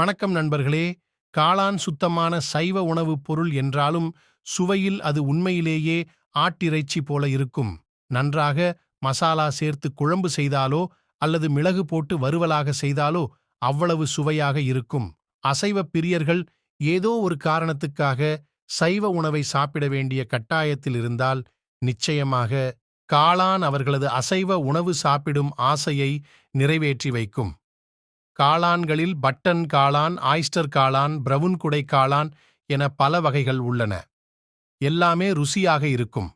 வணக்கம் நண்பர்களே. காளான் சுத்தமான சைவ உணவுப் பொருள் என்றாலும் சுவையில் அது உண்மையிலேயே ஆட்டிறைச்சி போல இருக்கும். நன்றாக மசாலா சேர்த்து குழம்பு செய்தாலோ அல்லது மிளகு போட்டு வறுவலாக செய்தாலோ அவ்வளவு சுவையாக இருக்கும். அசைவ பிரியர்கள் ஏதோ ஒரு காரணத்துக்காக சைவ உணவை சாப்பிட வேண்டிய கட்டாயத்தில் இருந்தால் நிச்சயமாக காளான் அவர்களது அசைவ உணவு சாப்பிடும் ஆசையை நிறைவேற்றி வைக்கும். காளான்களில் பட்டன் காளான் ஆய்ஸ்டர் காளான் பிரவுன் குடை காளான் என பல வகைகள் உள்ளன. எல்லாமே ருசியாக இருக்கும்.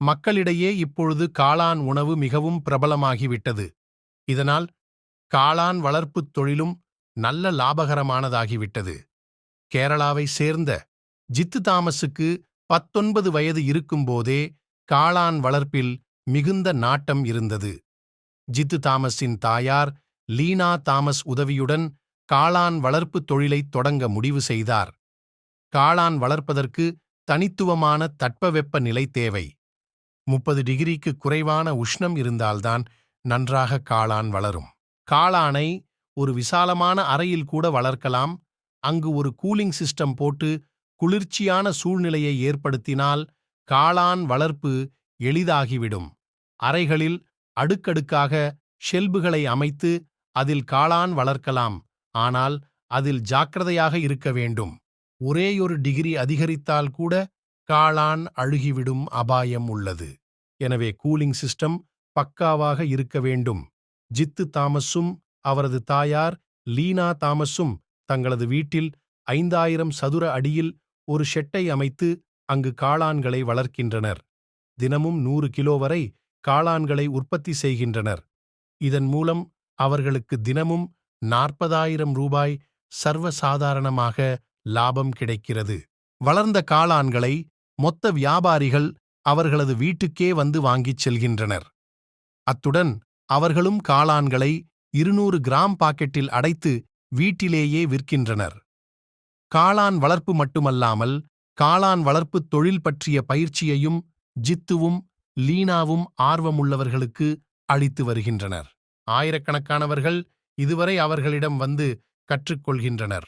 மக்களிடையே இப்பொழுது காளான் உணவு மிகவும் பிரபலமாகிவிட்டது. இதனால் காளான் வளர்ப்புத் தொழிலும் நல்ல லாபகரமானதாகிவிட்டது. கேரளாவை சேர்ந்த ஜித்து தாமஸுக்கு பத்தொன்பது வயது இருக்கும்போதே காளான் வளர்ப்பில் மிகுந்த நாட்டம் இருந்தது. ஜித்து தாமஸின் தாயார் லீனா தாமஸ் உதவியுடன் காளான் வளர்ப்புத் தொழிலைத் தொடங்க முடிவு செய்தார். காளான் வளர்ப்பதற்கு தனித்துவமான தட்பவெப்ப நிலை தேவை. முப்பது டிகிரிக்கு குறைவான உஷ்ணம் இருந்தால்தான் நன்றாக காளான் வளரும். காளானை ஒரு விசாலமான அறையில் கூட வளர்க்கலாம். அங்கு ஒரு கூலிங் சிஸ்டம் போட்டு குளிர்ச்சியான சூழ்நிலையை ஏற்படுத்தினால் காளான் வளர்ப்பு எளிதாகிவிடும். அறைகளில் அடுக்கடுக்காக ஷெல்புகளை அமைத்து அதில் காளான் வளர்க்கலாம் ஆனால் அதில் ஜாக்கிரதையாக இருக்க வேண்டும். ஒரேயொரு டிகிரி அதிகரித்தால் கூட காளான் அழுகிவிடும் அபாயம் உள்ளது. எனவே கூலிங் சிஸ்டம் பக்காவாக இருக்க வேண்டும். ஜித்து தாமஸும் அவரது தாயார் லீனா தாமஸும் தங்களது வீட்டில் ஐந்தாயிரம் சதுர அடியில் ஒரு ஷெட்டை அமைத்து அங்கு காளான்களை வளர்க்கின்றனர். தினமும் நூறு கிலோ வரை காளான்களை உற்பத்தி செய்கின்றனர். இதன் மூலம் அவர்களுக்கு தினமும் நாற்பதாயிரம் ரூபாய் சர்வசாதாரணமாக லாபம் கிடைக்கிறது. வளர்ந்த காளான்களை மொத்த வியாபாரிகள் அவர்களது வீட்டுக்கே வந்து வாங்கிச் செல்கின்றனர். அத்துடன் அவர்களும் காளான்களை இருநூறு கிராம் பாக்கெட்டில் அடைத்து வீட்டிலேயே விற்கின்றனர். காளான் வளர்ப்பு மட்டுமல்லாமல் காளான் வளர்ப்புத் தொழில் பற்றிய பயிற்சியையும் ஜித்துவும் லீனாவும் ஆர்வமுள்ளவர்களுக்கு அளித்து வருகின்றனர். ஆயிரக்கணக்கானவர்கள் இதுவரை அவர்களிடம் வந்து கற்றுக்கொள்கின்றனர்.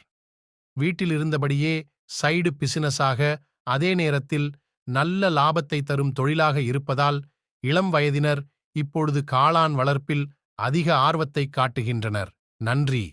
வீட்டில் இருந்தபடியே சைடு பிசினஸாக அதே நேரத்தில் நல்ல லாபத்தை தரும் தொழிலாக இருப்பதால் இளம் வயதினர் இப்பொழுது காளான் வளர்ப்பில் அதிக ஆர்வத்தை காட்டுகின்றனர். நன்றி!